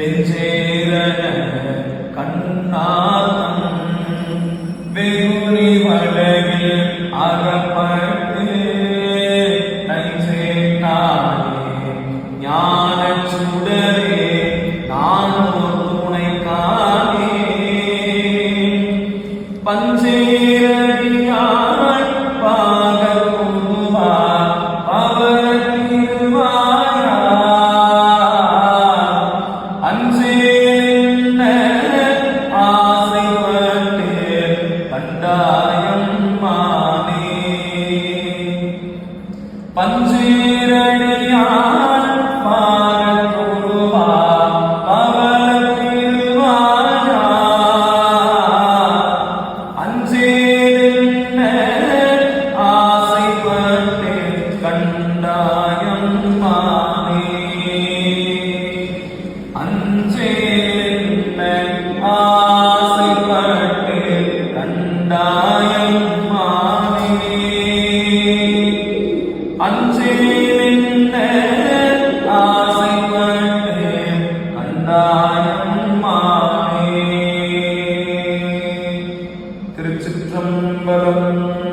வெஞ்சேரன கண்ணாதம் வெகுரி வடகில் அகப்பட்டு நைசேனாயே ஞானச் சுடரே நான் ஒரு துணை பஞ்சேரடியாய் பாகர் உருவா அவர் ஆசைப்பட்டு கண்டாயம் மானே அஞ்சேன ஆசைப்பட்டு கண்டாயம் Amen.